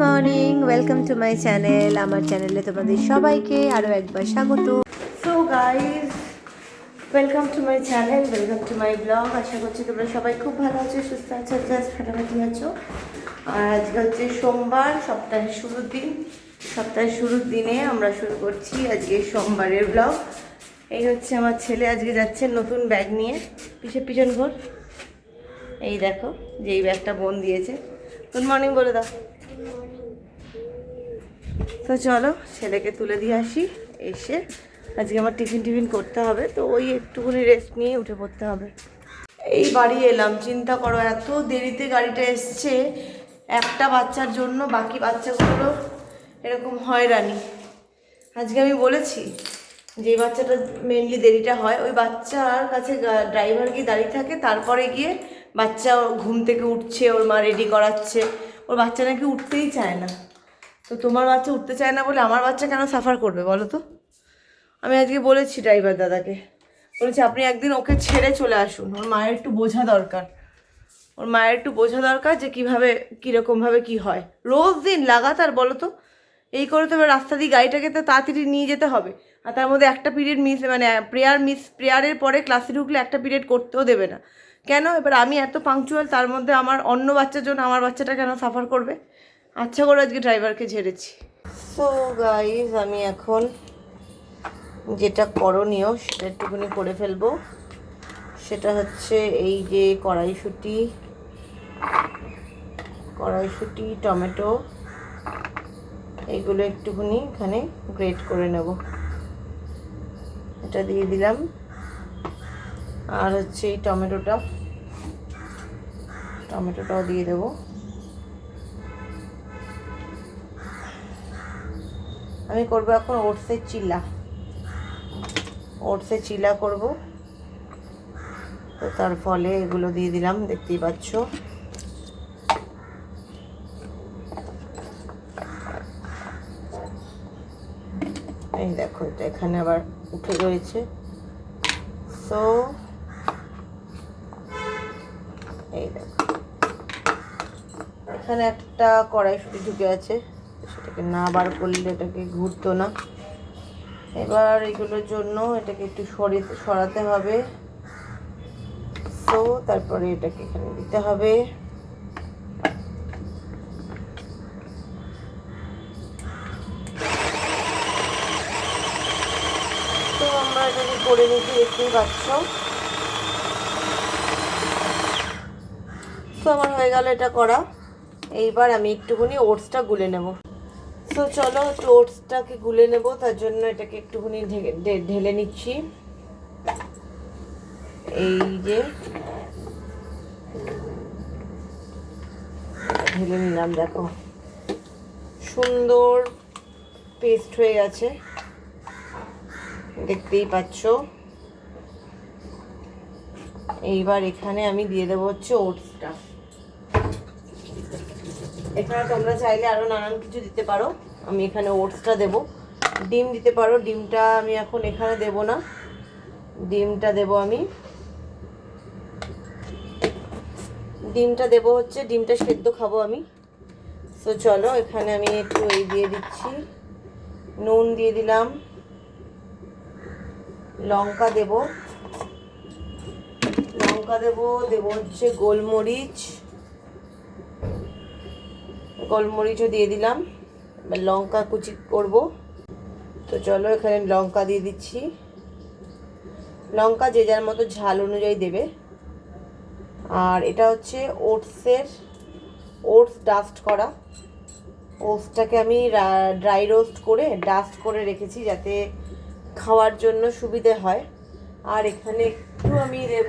Morning welcome to my channel আমার চ্যানেলে তোমাদের সবাইকে আরও একবার স্বাগত। So guys welcome to my channel welcome to my blog আশা করছি তোমরা সবাই খুব ভালো আছো, সুস্থ আছো জাস্ট ফাটাফাটি আছো। আর আজকে হচ্ছে সোমবার, সপ্তাহের শুরুর দিন। সপ্তাহের শুরুর দিনে আমরা শুরু করছি আজকে সোমবারের ব্লগ এই হচ্ছে আমার ছেলে আজকে যাচ্ছে নতুন ব্যাগ নিয়ে, পিছে পিছন ঘর। এই দেখো যে এই ব্যাগটা বোন দিয়েছে। গুড মর্নিং বলে দাও। তো চলো, ছেলেকে তুলে দিয়ে আসি। এসে আজকে আমার টিফিন টিফিন করতে হবে, তো ওই একটুখানি রেস্ট নিয়ে উঠে পড়তে হবে। এই বাড়ি এলাম, চিন্তা করো, এত দেরিতে গাড়িটা এসছে, একটা বাচ্চার জন্য বাকি বাচ্চাগুলো এরকম হয়রানি আজকে আমি বলেছি যে বাচ্চাটা মেনলি দেরিটা হয়, ওই বাচ্চার কাছে ড্রাইভার গিয়ে দাঁড়িয়ে থাকে, তারপরে গিয়ে বাচ্চা ঘুম থেকে উঠছে, ওর মা রেডি করাচ্ছে, ওর বাচ্চা নাকি উঠতেই চায় না। তো তোমার বাচ্চা উঠতে চায় না বলে আমার বাচ্চা কেন সাফার করবে বলো তো? আমি আজকে বলেছি ড্রাইভার দাদাকে। বলেছি, আপনি একদিন ওকে ছেড়ে চলে আসুন। ওর মায়ের একটু বোঝা দরকার। ওর মায়ের একটু বোঝা দরকার যে কীভাবে কীরকমভাবে কী হয়। রোজ দিন লাগাতার বলো তো। এই করে তো এবার রাস্তা দিয়ে গাড়িটাকে তো তাড়াতাড়ি নিয়ে যেতে হবে। আর তার মধ্যে একটা পিরিয়ড মিস মানে প্রেয়ার মিস প্রেয়ারের পরে ক্লাসে ঢুকলে একটা পিরিয়ড করতেও দেবে না। কেন? এবার আমি এত পাংচুয়াল তার মধ্যে আমার অন্য বাচ্চার জন্য আমার বাচ্চাটা কেন সাফার করবে? আচ্ছা করে আজকে ড্রাইভারকে ঝেড়েছি। সো গাইজ আমি এখন যেটা করণীয় সেটা একটুখানি করে ফেলব। সেটা হচ্ছে এই যে কড়াইশুঁটি কড়াইশুঁটি, টমেটো এইগুলো একটুখানি এখানে গ্রেট করে নেব। এটা দিয়ে দিলাম। আর হচ্ছে এই টমেটোটা, টমেটোটাও দিয়ে দেবো। আমি করব এখন ওটসের চিলা। ওটসের চিলা করব। তো তার ফলে এগুলো দিয়ে দিলাম, দেখতেই পাচ্ছ। এই দেখো, এটা এখানে আবার উঠে রয়েছে। সো এই দেখো। এখানে একটা কড়াইশুটি ঢুকে আছে। সেটাকে না বার করলে এটাকে ঘুরতো না। এবার এগুলোর জন্য এটাকে একটু সরিয়ে সরাতে হবে। সো তারপরে এটাকে এখানে দিতে হবে। তো আমরা এটাকে করে নিচ্ছি দেখতেই পাচ্ছ। তো আমার হয়ে গেল এটা করা। এইবার আমি একটুখানি ওটসটা গুলে নেব। তো চলো একটু ওটসটাকে গুলে নেব, তার জন্য এটাকে একটুখানি ঢেলে নিচ্ছি। এই যে, ঢেলে নিলাম, দেখো। সুন্দর পেস্ট হয়ে গেছে, দেখতেই পাচ্ছ। এইবার এখানে আমি দিয়ে দেবো হচ্ছে ওটসটা। এখানে তোমরা চাইলে আরও নানান কিছু দিতে পারো। আমি এখানে ওটসটা দেব। ডিম দিতে পারো। ডিমটা আমি এখন এখানে দেব না। ডিমটা দেব আমি। ডিমটা দেব হচ্ছে, ডিমটা সেদ্ধ খাব আমি। তো চলো, এখানে আমি একটু এই দিয়ে দিচ্ছি। নুন দিয়ে দিলাম। লঙ্কা দেব। লঙ্কা দেব দেব হচ্ছে গোলমরিচ। গোলমরিচও দিয়ে দিলাম। এবার লঙ্কা কুচি করব। তো চলো এখানে লঙ্কা দিয়ে দিচ্ছি। লঙ্কা যে যার মতো ঝাল অনুযায়ী দেবে। আর এটা হচ্ছে ওটসের ওটস ডাস্ট করা। ওটসটাকে আমি ড্রাই রোস্ট করে ডাস্ট করে রেখেছি যাতে খাওয়ার জন্য সুবিধে হয়। আর এখানে একটু আমি দেব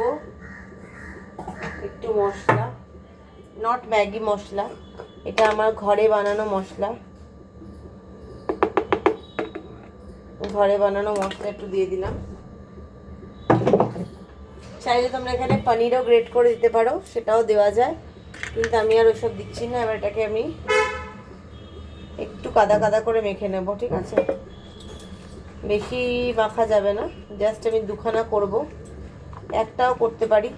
একটু মশলা। নট ম্যাগি মশলা, এটা আমার ঘরে বানানো মশলা। ঘরে বানানো মশলা একটু দিয়ে দিলাম। চাইলে তোমরা এখানে পনিরও গ্রেট করে দিতে পারো, সেটাও দেওয়া যায়। কিন্তু আমি আর ওইসব দিচ্ছি না, এবার এটাকে আমি একটু কাদা কাদা করে মেখে নেব, ঠিক আছে? বেশি মাখা যাবে না, জাস্ট আমি দুখানা করব। একটাও করতে পারি।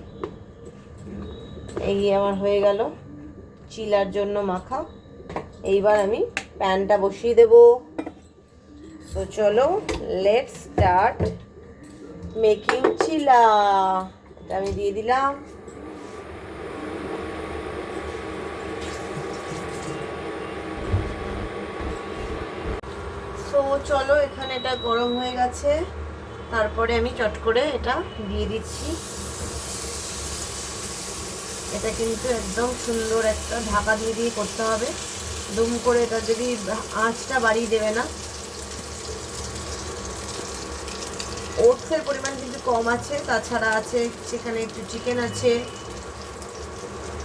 এই আমার হয়ে গেল চিলার জন্য মাখা। এইবার আমি প্যানটা বসিয়ে দেব। তো চলো লেটস স্টার্ট মেকিং চিলা এটা আমি দিয়ে দিলাম। সো চলো, এখানে এটা গরম হয়ে গেছে। তারপরে আমি চট করে এটা দিয়ে দিচ্ছি। এটা কিন্তু একদম সুন্দর একটা ঢাকা দিয়ে দিয়ে করতে হবে। দুম করে এটা যদি আঁচটা বাড়িয়ে দেবে না। ওটসের পরিমাণ কিন্তু কম আছে, তাছাড়া আছে সেখানে একটু চিকেন আছে।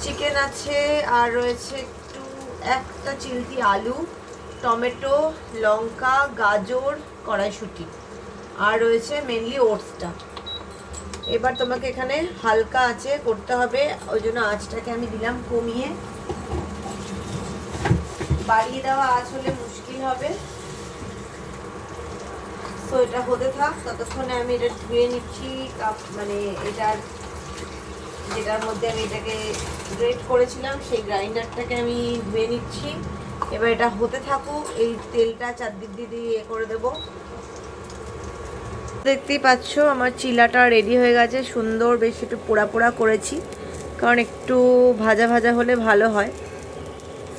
চিকেন আছে আর রয়েছে একটু, একটা চিলতি আলু, টমেটো, লঙ্কা, গাজর, কড়াইশুঁটি। আর রয়েছে মেনলি ওটসটা। এবার তোমাকে এখানে হালকা আছে করতে হবে, ওই জন্য আঁচটাকে আমি দিলাম কমিয়ে। বাড়িয়ে দেওয়া আঁচ হলে মুশকিল হবে। তো এটা হতে থাক, ততক্ষণে আমি এটা ধুয়ে নিচ্ছি, কাপ মানে এটার যেটার মধ্যে আমি এটাকে গ্রেট করেছিলাম, সেই গ্রাইন্ডারটাকে আমি ধুয়ে নিচ্ছি। এবার এটা হতে থাকুক, এই তেলটা চারদিক দিয়ে দিয়ে করে দেবো। দেখতেই পাচ্ছ, আমার চিলাটা রেডি হয়ে গেছে। সুন্দর বেশ একটু পোড়া পোড়া করেছি, কারণ একটু ভাজা ভাজা হলে ভালো হয়।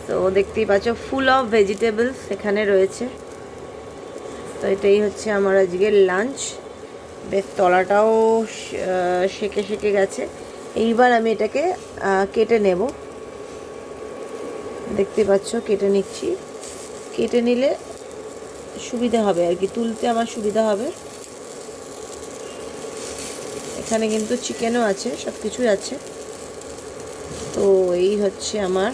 তো দেখতেই পাচ্ছ ফুল অফ ভেজিটেবলস এখানে রয়েছে। তো এটাই হচ্ছে আমার আজকের লাঞ্চ বেশ তলাটাও সেকে সেকে গেছে। এইবার আমি এটাকে কেটে নেব। দেখতে পাচ্ছ, কেটে নিচ্ছি। কেটে নিলে সুবিধা হবে আর কি, তুলতে আমার সুবিধা হবে। এখানে কিন্তু চিকেনও আছে সব কিছুই আছে। তো এই হচ্ছে আমার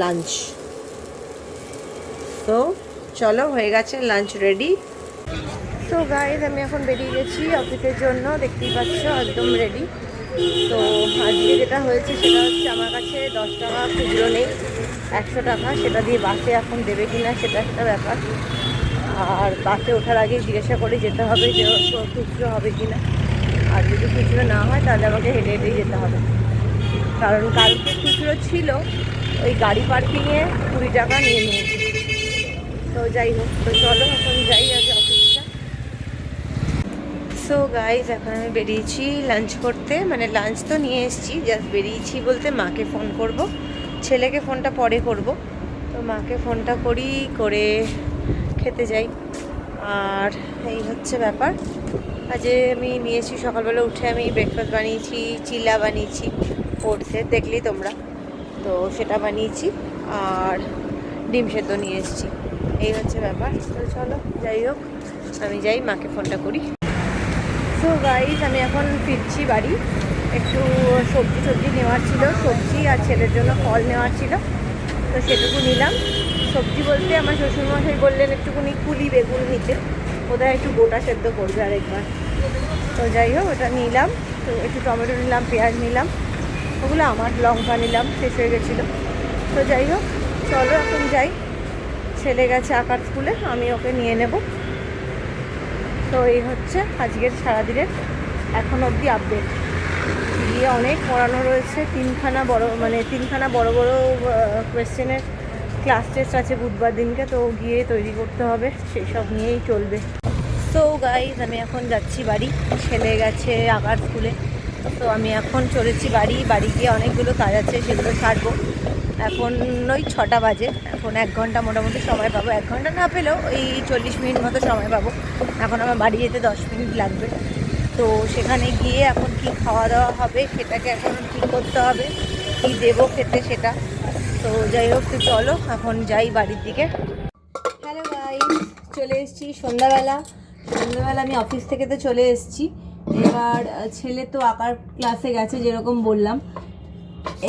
লাঞ্চ তো চলো, হয়ে গেছে লাঞ্চ রেডি তো গাইজ আমি এখন বেরিয়ে গেছি অফিসের জন্য, দেখতেই পাচ্ছ, একদম রেডি তো আজকে যেটা হয়েছে, সেটা হচ্ছে আমার কাছে দশ টাকা খুচরো নেই, একশো টাকা, সেটা দিয়ে বাসে এখন দেবে কিনা, সেটা একটা ব্যাপার। আর বাসে ওঠার আগে জিজ্ঞাসা করে যেতে হবে যে খুচরো হবে কি না। আর যদি খুচরো না হয়, তাহলে আমাকে হেঁটে হেঁটেই যেতে হবে। কারণ কালকে খুচরো ছিল, ওই গাড়ি পার্কিংয়ে কুড়ি টাকা নিয়ে নিয়েছি। তো যাই হোক, তো চলো এখন যাই আগে অফিসটা। সো গাইজ এখন আমি বেরিয়েছি লাঞ্চ করতে। মানে লাঞ্চ তো নিয়ে এসেছি জাস্ট বেরিয়েছি বলতে মাকে ফোন করব। ছেলেকে ফোনটা পরে করব। তো মাকে ফোনটা করি, করে খেতে যাই। আর এই হচ্ছে ব্যাপার। আজকে আমি নিয়েছি, সকালবেলা উঠে আমি ব্রেকফাস্ট বানিয়েছি, চিলা বানিয়েছি ওটসের দেখলি তোমরা। তো সেটা বানিয়েছি আর ডিম সেদ্ধ নিয়ে এসেছি। এই হচ্ছে ব্যাপার। তো চলো, যাই হোক, আমি যাই, মাকে ফোনটা করি। সো গাইজ আমি এখন ফিরছি বাড়ি। একটু সবজি সবজি নেওয়ার ছিল, সবজি আর ছেলের জন্য ফল নেওয়ার ছিল। তো সেটুকু নিলাম। সবজি বলতে আমার শ্বশুরমশাই বললেন একটুখানি কুলি বেগুন নিতে। ওটা একটু গোটা সেদ্ধ করবে আরেকবার। তো যাই হোক, ওটা নিলাম। তো একটু টমেটো নিলাম, পেঁয়াজ নিলাম। ওগুলো আমার, লঙ্কা নিলাম, শেষ হয়ে গেছিল। তো যাই হোক, চলো এখন যাই। ছেলে গেছে আঁকার স্কুলে, আমি ওকে নিয়ে নেব। তো এই হচ্ছে আজকের সারাদিনের এখন অবধি আপডেট গিয়ে অনেক পড়ানো রয়েছে, তিনখানা বড় মানে তিনখানা বড় বড় কোয়েশ্চেনের ক্লাস টেস্ট আছে বুধবার দিনকে, তো গিয়ে তৈরি করতে হবে, সেই সব নিয়েই চলবে। তো গাইজ আমি এখন যাচ্ছি বাড়ি, ছেলে গেছে আঁকার স্কুলে তো আমি এখন চলেছি বাড়ি বাড়ি গিয়ে অনেকগুলো কাজ আছে, সেগুলো ছাড়বো এখন ওই ছটা বাজে, এখন এক ঘণ্টা মোটামুটি সময় পাবো। এক ঘণ্টা না পেলেও ওই চল্লিশ মিনিট মতো সময় পাবো। এখন আমার বাড়ি যেতে দশ মিনিট লাগবে। তো সেখানে গিয়ে এখন কি খাওয়া দাওয়া হবে, সেটাকে এখন ঠিক করতে হবে। কি দেবো খেতে সেটা? তো যাই হোক, তো চলো, এখন যাই বাড়ির দিকে। হ্যালো গাইস চলে এসেছি সন্ধ্যাবেলা। সন্ধ্যাবেলা আমি অফিস থেকে তো চলে এসেছি। এবার ছেলে তো আঁকার ক্লাসে গেছে, যেরকম বললাম।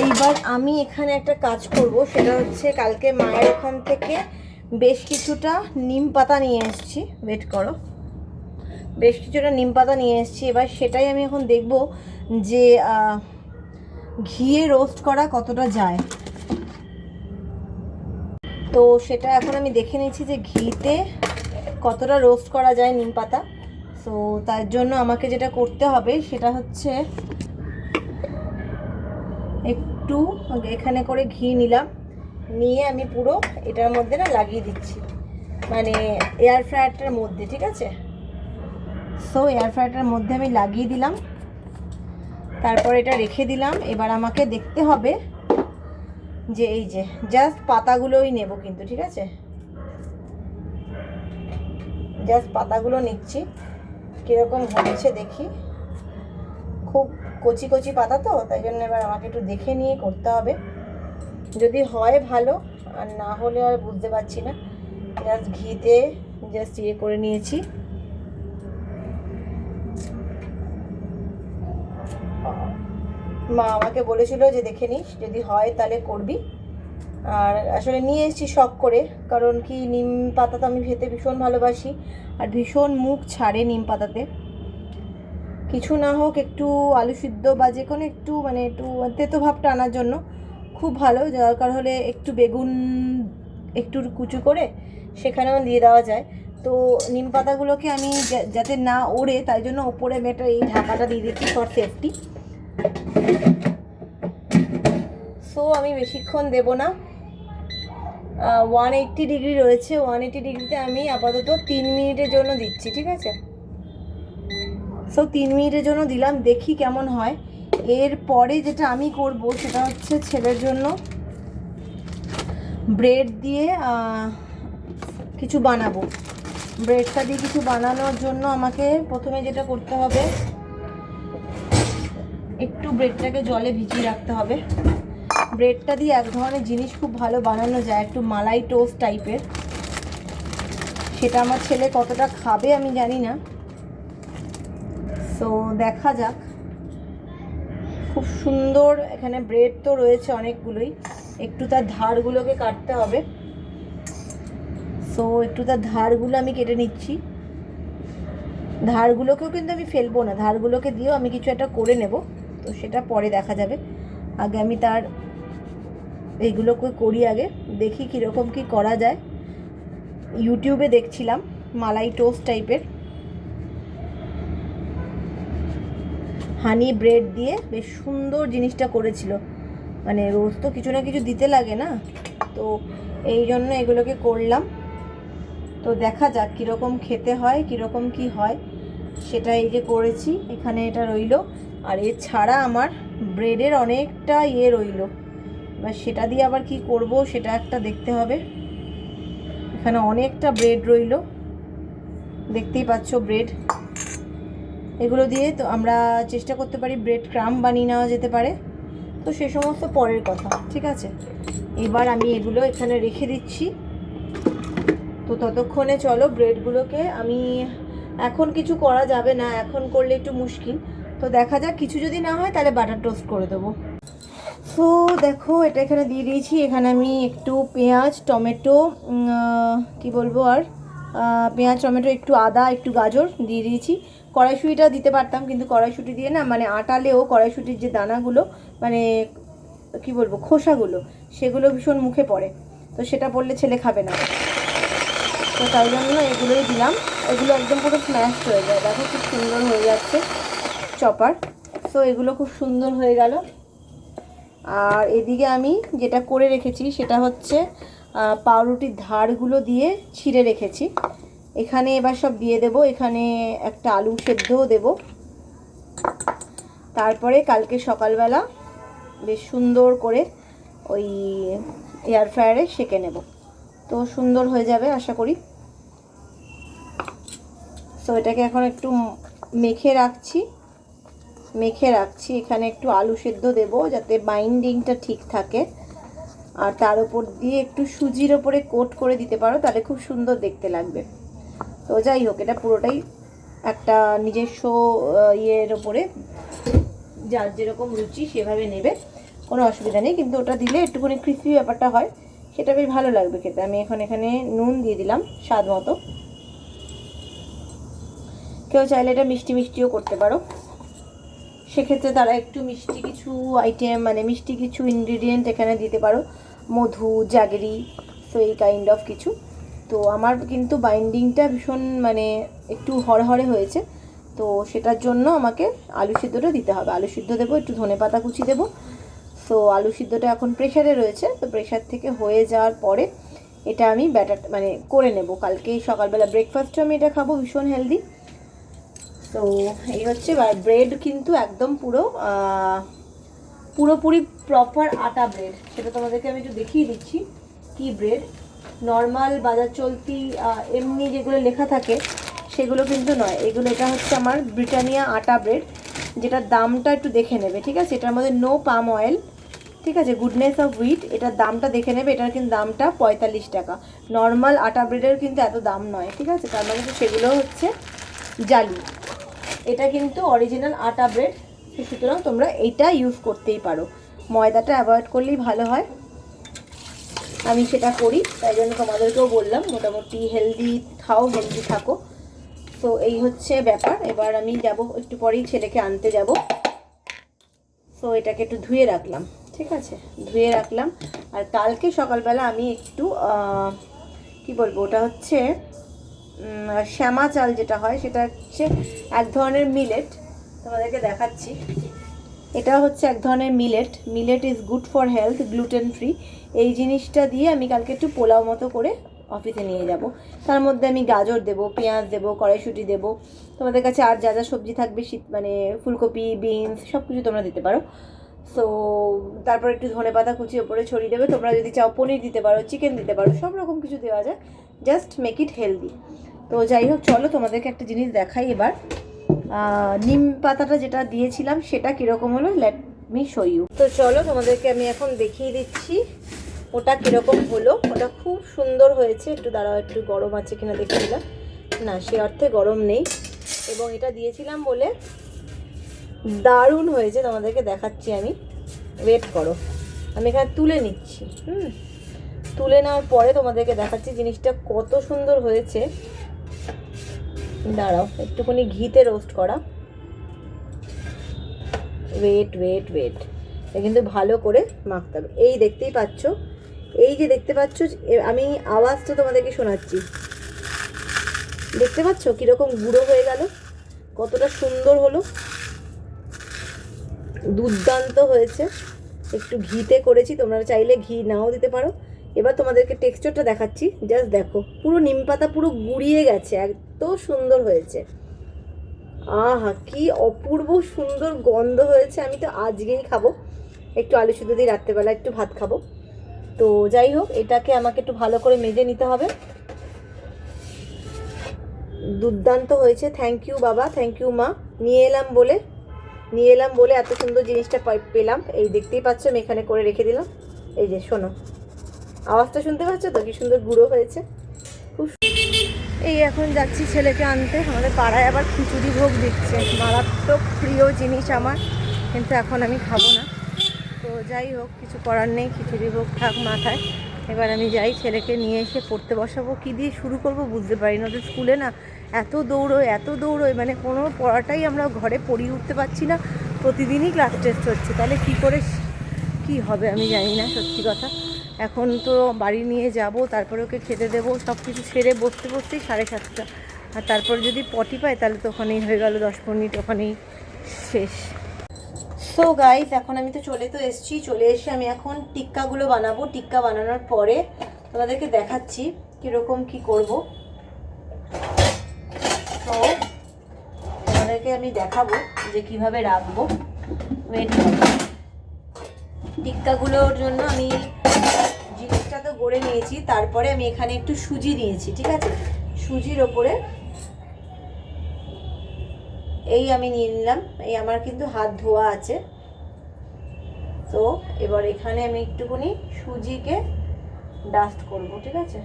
এইবার আমি এখানে একটা কাজ করব, সেটা হচ্ছে কালকে মায়ের ওখান থেকে বেশ কিছুটা নিম পাতা নিয়ে এসেছি। ওয়েট করো। বেশ কিছুটা নিম পাতা নিয়ে এসেছি। এবার সেটাই আমি এখন দেখব যে ঘিয়ে রোস্ট করা কতটা যায়? তো সেটা এখন আমি দেখে নিচ্ছি যে ঘিতে কতটা রোস্ট করা যায় নিম পাতা। তো তার জন্য আমাকে যেটা করতে হবে সেটা হচ্ছে একটু এখানে করে ঘি নিলাম। নিয়ে আমি পুরো এটার মধ্যে না লাগিয়ে দিচ্ছি। মানে এয়ার ফ্রায়ারটার মধ্যে, ঠিক আছে? সো এয়ার ফ্রায়ারটার মধ্যে আমি লাগিয়ে দিলাম। তারপর এটা রেখে দিলাম। এবার আমাকে দেখতে হবে যে এই যে জাস্ট পাতাগুলোই নেব কিন্তু, ঠিক আছে? জাস্ট পাতাগুলো নিচ্ছি। কীরকম হয়েছে দেখি। খুব কচি কচি পাতা তো, তাই জন্য এবার আমাকে একটু দেখে নিয়ে করতে হবে। যদি হয় ভালো, আর না হলে আর বুঝতে পারছি না। জাস্ট ঘিতে জাস্ট ইয়ে করে নিয়েছি। মা আমাকে বলেছিল যে দেখে নিস, যদি হয় তাহলে করবি। আর আসলে নিয়ে এসেছি শখ করে, কারণ কি নিম পাতা তো আমি খেতে ভীষণ ভালোবাসি, আর ভীষণ মুখ ছাড়ে নিম পাতাতে। কিছু না হোক, একটু আলু সিদ্ধ বা যে কোনো একটু মানে একটু তেতো ভাবটা আনার জন্য খুব ভালো, দরকার হলে একটু বেগুন একটু কুচু করে সেখানেও দিয়ে দেওয়া যায়। তো নিম পাতাগুলোকে আমি যাতে না ওড়ে, তাই জন্য ওপরে মেটা এই ঢাকাটা দিয়ে দিচ্ছি ফর সেফটি সো আমি বেশিক্ষণ দেব না। ওয়ান এইট্টি ডিগ্রি রয়েছে। ওয়ান এইট্টি ডিগ্রিতে আমি আপাতত তিন মিনিটের জন্য দিচ্ছি, ঠিক আছে? সো তিন মিনিটের জন্য দিলাম। দেখি কেমন হয়। এর পরে যেটা আমি করব, সেটা হচ্ছে ছেলের জন্য ব্রেড দিয়ে কিছু বানাবো। ব্রেডটা দিয়ে কিছু বানানোর জন্য আমাকে প্রথমে যেটা করতে হবে একটু ব্রেডটাকে জলে ভিজিয়ে রাখতে হবে। ব্রেডটা দিয়ে এক ধরনের জিনিস খুব ভালো বানানো যায়, একটু মালাই টোস্ট টাইপের। সেটা আমার ছেলে কতটা খাবে আমি জানি না। সো দেখা যাক। খুব সুন্দর এখানে ব্রেড তো রয়েছে অনেকগুলোই। একটু তার ধারগুলোকে কাটতে হবে। সো একটু তার ধারগুলো আমি কেটে নিচ্ছি। ধারগুলোকেও কিন্তু আমি ফেলব না। ধারগুলোকে দিয়েও আমি কিছু একটা করে নেব। তো সেটা পরে দেখা যাবে। আগে আমি তার এইগুলোকে করি আগে, দেখি কীরকম কি করা যায়। ইউটিউবে দেখছিলাম, মালাই টোস্ট টাইপের। হানি ব্রেড দিয়ে বেশ সুন্দর জিনিসটা করেছিল। মানে রোজ তো কিছু না কিছু দিতে লাগে না। তো এই জন্য এগুলোকে করলাম। তো দেখা যাক কীরকম খেতে হয়, কীরকম কি হয়। সেটা এই যে করেছি, এখানে এটা রইল। আর এছাড়া আমার ব্রেডের অনেকটা ইয়ে রইল। এবার সেটা দিয়ে আবার কি করব, সেটা একটা দেখতে হবে। এখানে অনেকটা ব্রেড রইল। দেখতেই পাচ্ছ ব্রেড এগুলো দিয়ে তো আমরা চেষ্টা করতে পারি ব্রেড ক্রাম বানিয়ে নেওয়া যেতে পারে। তো সে সমস্ত পরের কথা, ঠিক আছে? এবার আমি এগুলো এখানে রেখে দিচ্ছি। তো ততক্ষণে চলো ব্রেডগুলোকে আমি এখন কিছু করা যাবে না, এখন করলে একটু মুশকিল। তো দেখা যাক, কিছু যদি না হয় তাহলে বাটার টোস্ট করে দেবো। সো দেখো, এটা এখানে দিয়ে দিয়েছি। এখানে আমি একটু পেঁয়াজ, টমেটো কি বলব আর পেঁয়াজ, টমেটো, একটু আদা, একটু গাজর দিয়ে দিয়েছি। কড়াইশুঁটিটা দিতে পারতাম, কিন্তু কড়াইশুঁটি দিয়ে না মানে আটালেও কড়াইশুঁটির যে দানাগুলো মানে কি বলব, খোসাগুলো, সেগুলো ভীষণ মুখে পড়ে। তো সেটা পড়লে ছেলে খাবে না। তো তাই জন্য এগুলোই দিলাম। এগুলো একদম পুরো স্ম্যাশ হয়ে যায়। দেখো, খুব সুন্দর হয়ে যাচ্ছে। চপার। সো এগুলো খুব সুন্দর হয়ে গেল। আর এদিকে আমি যেটা করে রেখেছি, সেটা হচ্ছে পাউরুটির ধারগুলো দিয়ে ছিঁড়ে রেখেছি। এখানে এবার সব দিয়ে দেব। এখানে একটা আলু সেদ্ধও দেব। তারপরে কালকে সকালবেলা বেশ সুন্দর করে ওই এয়ার ফ্রায়ারে সেঁকে নেব। তো সুন্দর হয়ে যাবে, আশা করি। তো এটাকে এখন একটু মেখে রাখছি। মেখে রাখছি। এখানে একটু আলু সেদ্ধ দেব যাতে বাইন্ডিংটা ঠিক থাকে। আর তার উপর দিয়ে একটু সুজির ওপরে কোট করে দিতে পারো, তাহলে খুব সুন্দর দেখতে লাগবে। তো যাই হোক, এটা পুরোটাই একটা নিজস্ব ইয়ের ওপরে। যার যেরকম রুচি সেভাবে নেবে, কোনো অসুবিধা নেই। কিন্তু ওটা দিলে একটুখানি ক্রিসপি ব্যাপারটা হয়, সেটা বেশ ভালো লাগবে খেতে। আমি এখন এখানে নুন দিয়ে দিলাম স্বাদ মতো। কেউ চাইলে এটা মিষ্টি মিষ্টিও করতে পারো। সেক্ষেত্রে তারা একটু মিষ্টি কিছু আইটেম মানে মিষ্টি কিছু ইনগ্রিডিয়েন্ট এখানে দিতে পারো। মধু জাগরি সো এই কাইন্ড অফ কিছু। তো আমার কিন্তু বাইন্ডিংটা ভীষণ মানে একটু হরহরে হয়েছে। তো সেটার জন্য আমাকে আলু সিদ্ধটা দিতে হবে। আলু সিদ্ধ দেবো, একটু ধনে পাতা কুচি দেবো। সো আলু সিদ্ধটা এখন প্রেশারে রয়েছে। তো প্রেশার থেকে হয়ে যাওয়ার পরে এটা আমি ব্যাটার মানে করে নেব। কালকেই সকালবেলা ব্রেকফাস্টও আমি এটা খাব ভীষণ হেলদি তো এই হচ্ছে ব্রেড কিন্তু একদম পুরো পুরোপুরি প্রপার আটা ব্রেড সেটা তোমাদেরকে আমি একটু দেখিয়ে দিচ্ছি কি ব্রেড নর্মাল বাজার চলতি এমনি যেগুলো লেখা থাকে, সেগুলো কিন্তু নয়। এগুলো, এটা হচ্ছে আমার ব্রিটানিয়া আটা ব্রেড যেটার দামটা একটু দেখে নেবে, ঠিক আছে? এটার মধ্যে নো পাম অয়েল ঠিক আছে? গুডনেস অফ হুইট এটার দামটা দেখে নেবে। এটার কিন্তু দামটা পঁয়তাল্লিশ টাকা। নর্মাল আটা ব্রেডের কিন্তু এত দাম নয়, ঠিক আছে? তার মানে সেগুলো হচ্ছে জালি। এটা কিন্তু অরিজিনাল আটা ব্রেড সুতরাং তোমরা এইটা ইউজ করতেই পারো। ময়দাটা অ্যাভয়েড করলেই ভালো হয়। আমি সেটা করি, তাই জন্য তোমাদেরকেও বললাম, মোটামুটি হেলদি খাও হেলদি থাকো। তো এই হচ্ছে ব্যাপার, এবার আমি যাব, একটু পরেই ছেলেকে আনতে যাব। সো এটাকে একটু ধুয়ে রাখলাম, ঠিক আছে? ধুয়ে রাখলাম। আর কালকে সকালবেলা আমি একটু কি বলব, ওটা হচ্ছে শ্যামা চাল যেটা হয়, সেটা হচ্ছে এক ধরনের মিলেট তোমাদেরকে দেখাচ্ছি। এটা হচ্ছে এক ধরনের millet millet is good for health gluten free এই জিনিসটা দিয়ে আমি কালকে একটু পোলাও মতো করে অফিসে নিয়ে যাব। তার মধ্যে আমি গাজর দেবো, পেঁয়াজ দেবো, কড়াইশুঁটি দেবো। তোমাদের কাছে আর যা যা সবজি থাকবে, শীত মানে ফুলকপি বিনস সব কিছু তোমরা দিতে পারো। সো তারপর একটু ধনে পাতা কুচি ওপরে ছড়িয়ে দেবে। তোমরা যদি চাও পনির দিতে পারো চিকেন দিতে পারো, সব রকম কিছু দেওয়া যায়। জাস্ট মেক ইট হেলদি তো যাই হোক, চলো তোমাদেরকে একটা জিনিস দেখাই এবার। নিম পাতাটা যেটা দিয়েছিলাম, সেটা কীরকম হলো? লেট মি শো ইউ তো চলো তোমাদেরকে আমি এখন দেখিয়ে দিচ্ছি, ওটা কীরকম হলো। ওটা খুব সুন্দর হয়েছে। একটু দাঁড়াও, একটু গরম আছে কিনা দেখে নিলাম না, সে অর্থে গরম নেই। এবং এটা দিয়েছিলাম বলে দারুণ হয়েছে তোমাদেরকে দেখাচ্ছি আমি। ওয়েট করো। আমি এখানে তুলে নিচ্ছি, হুম? তুলে নেওয়ার পরে তোমাদেরকে দেখাচ্ছি জিনিসটা কত সুন্দর হয়েছে। দাঁড়াও, একটুখানি ঘিতে রোস্ট করা। ওয়েট ওয়েট ওয়েট এটা কিন্তু ভালো করে মাখতে হবে। এই দেখতেই পাচ্ছ, এই যে দেখতে পাচ্ছ আমি আওয়াজটা তোমাদেরকে শোনাচ্ছি। দেখতে পাচ্ছ কীরকম গুঁড়ো হয়ে গেল? কতটা সুন্দর হলো? দুর্দান্ত হয়েছে। একটু ঘিতে করেছি, তোমরা চাইলে ঘি নাও দিতে পারো। এবার তোমাদেরকে টেক্সচারটা দেখাচ্ছি জাস্ট দেখো। পুরো নিম পাতা পুরো গুড়িয়ে গেছে এত সুন্দর হয়েছে। আহা, কি অপূর্ব সুন্দর গন্ধ হয়েছে। আমি তো আজকেই খাব। একটু আলু সিদ্ধ দিয়ে রাত্রেবেলা একটু ভাত খাব। তো যাই হোক, এটাকে আমাকে একটু ভালো করে মেজে নিতে হবে। দুর্দান্ত হয়েছে। থ্যাংক ইউ বাবা। থ্যাংক ইউ মা। নিয়ে এলাম বলে, নিয়ে এলাম বলে এত সুন্দর জিনিসটা পেলাম। এই দেখতেই পাচ্ছ, আমি এখানে করে রেখে দিলাম। এই যে, শোনো। আওয়াজটা শুনতে পাচ্ছ তো? কি সুন্দর গুঁড়ো হয়েছে। খুব এই এখন যাচ্ছি ছেলেকে আনতে। আমাদের পাড়ায় আবার খিচুড়ি ভোগ দিচ্ছে। মারাত্মক প্রিয় জিনিস আমার। কিন্তু এখন আমি খাব না। তো যাই হোক, কিছু করার নেই। খিচুড়ি ভোগ থাক মাথায়। এবার আমি যাই ছেলেকে নিয়ে এসে পড়তে বসাবো। কী দিয়ে শুরু করব বুঝতে পারি না। ওদের স্কুলে না এত দৌড়োয় এত দৌড়োয়। মানে কোনো পড়াটাই আমরা ঘরে পড়িয়ে উঠতে পারছি না। প্রতিদিনই ক্লাস টেস্ট হচ্ছে। তাহলে কি করে, কি হবে আমি জানি না। সত্যি কথা। এখন তো বাড়ি নিয়ে যাব, তারপরে ওকে খেতে দেবো সব কিছু সেরে বসতে বসতেই সাড়ে সাতটা। আর তারপর যদি পটি পায়, তাহলে তো ওখানেই হয়ে গেল দশ মিনিট, ওখানেই শেষ। সো গাইস এখন আমি তো চলে তো এসেছি, চলে এসে আমি এখন টিক্কাগুলো বানাবো। টিক্কা বানানোর পরে তোমাদেরকে দেখাচ্ছি কীরকম কি করব। তো তোমাদেরকে আমি দেখাবো যে কীভাবে রাখব। টিক্কাগুলোর জন্য আমি জিনিসটা তো গড়ে নিয়েছি, তারপরে আমি এখানে একটু সুজি নিয়েছি, ঠিক আছে? সুজির ওপরে এই আমি নিয়ে নিলাম, এই আমার কিন্তু হাত ধোয়া আছে। তো এবার এখানে আমি একটুখানি সুজিকে ডাস্ট করব, ঠিক আছে?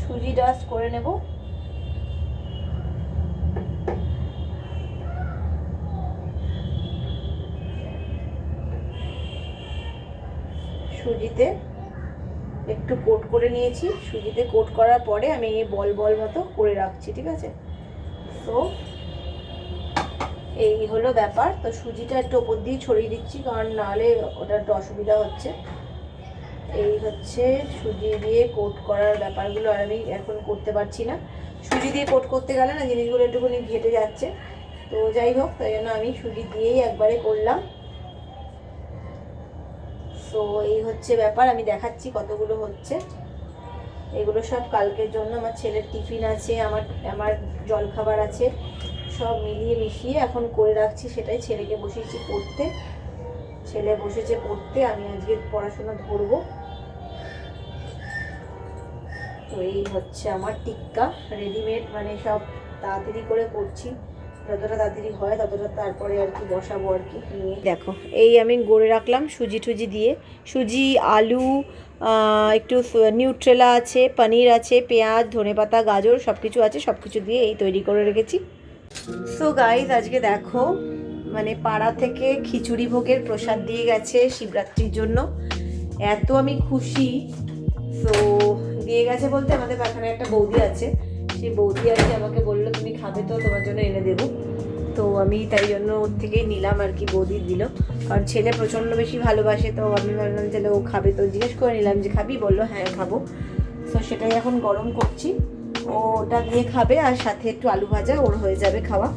সুজি ডাস্ট করে নেব। সুজিতে একটু কোট করে নিয়েছি। সুজিতে কোট করার পরে আমি এই বল বল মতো করে রাখছি, ঠিক আছে? তো এই হলো ব্যাপার। তো সুজিটা একটু ওপর দিয়ে ছড়িয়ে দিচ্ছি, কারণ নাহলে ওটা একটু অসুবিধা হচ্ছে। এই হচ্ছে সুজি দিয়ে কোট করার ব্যাপারগুলো আর আমি এখন করতে পারছি না। সুজি দিয়ে কোট করতে গেলে না জিনিসগুলো একটুখানি ঘেটে যাচ্ছে। তো যাই হোক, তাই জন্য আমি সুজি দিয়েই একবারে করলাম। তো এই হচ্ছে ব্যাপার, আমি দেখাচ্ছি কতগুলো হচ্ছে। এগুলো সব কালকের জন্য, আমার ছেলের টিফিন আছে, আমার আমার জলখাবার আছে। সব মিলিয়ে মিশিয়ে এখন করে রাখছি, সেটাই ছেলেকে বসিয়েছি পড়তে। ছেলে বসেছে পড়তে, আমি আজকে পড়াশোনা ধরবো। তো এই হচ্ছে আমার টিক্কা রেডিমেড মানে সব তাড়াতাড়ি করে করছি। যতটা তাড়াতাড়ি হয়, ততটা তারপরে আর কি বসাবো আর কি। নিয়ে। দেখো, এই আমি গড়ে রাখলাম সুজি টুজি দিয়ে। সুজি, আলু একটু নিউট্রেলা আছে, পনির আছে, পেঁয়াজ, ধনেপাতা, গাজর সব কিছু আছে সব কিছু দিয়ে এই তৈরি করে রেখেছি। সো গাইজ আজকে দেখো মানে পাড়া থেকে খিচুড়ি ভোগের প্রসাদ দিয়ে গেছে শিবরাত্রির জন্য। এত আমি খুশি। তো দিয়ে গেছে বলতে আমাদের পাখানে একটা বৌদি আছে। সেই বৌদি কি আমাকে বলল, তুমি খাবে তো, তোমার জন্য এনে দেবো। তো আমি তাই জন্য ওর থেকেই নিলাম আর কি বৌদি দিল। কারণ ছেলে প্রচণ্ড বেশি ভালোবাসে, তো আমি ভাবলাম যে ও খাবে। তো জিজ্ঞেস করে নিলাম যে, খাবি? বলল হ্যাঁ খাব। তো সেটাই এখন গরম করছি। ও ওটা দিয়ে খাবে আর সাথে একটু আলু ভাজা, ওর হয়ে যাবে খাওয়া।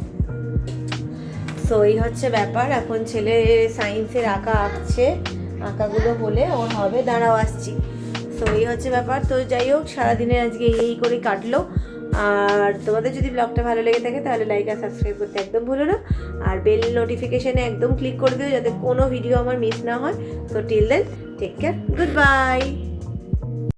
তো এই হচ্ছে ব্যাপার। এখন ছেলে সায়েন্সের আঁকা আঁকছে। আঁকাগুলো হলে ওর হবে। দাঁড়াও, আসছি। তো এই হচ্ছে ব্যাপার। তো যাই হোক সারাদিনে আজকে এই করে কাটলো। আর তোমাদের যদি ব্লগটা ভালো লেগে থাকে তাহলে লাইক আর সাবস্ক্রাইব করতে একদম ভুলো না। আর বেল নোটিফিকেশানে একদম ক্লিক করে দিও যাতে কোনো ভিডিও আমার মিস না হয়। তো till then take care good bye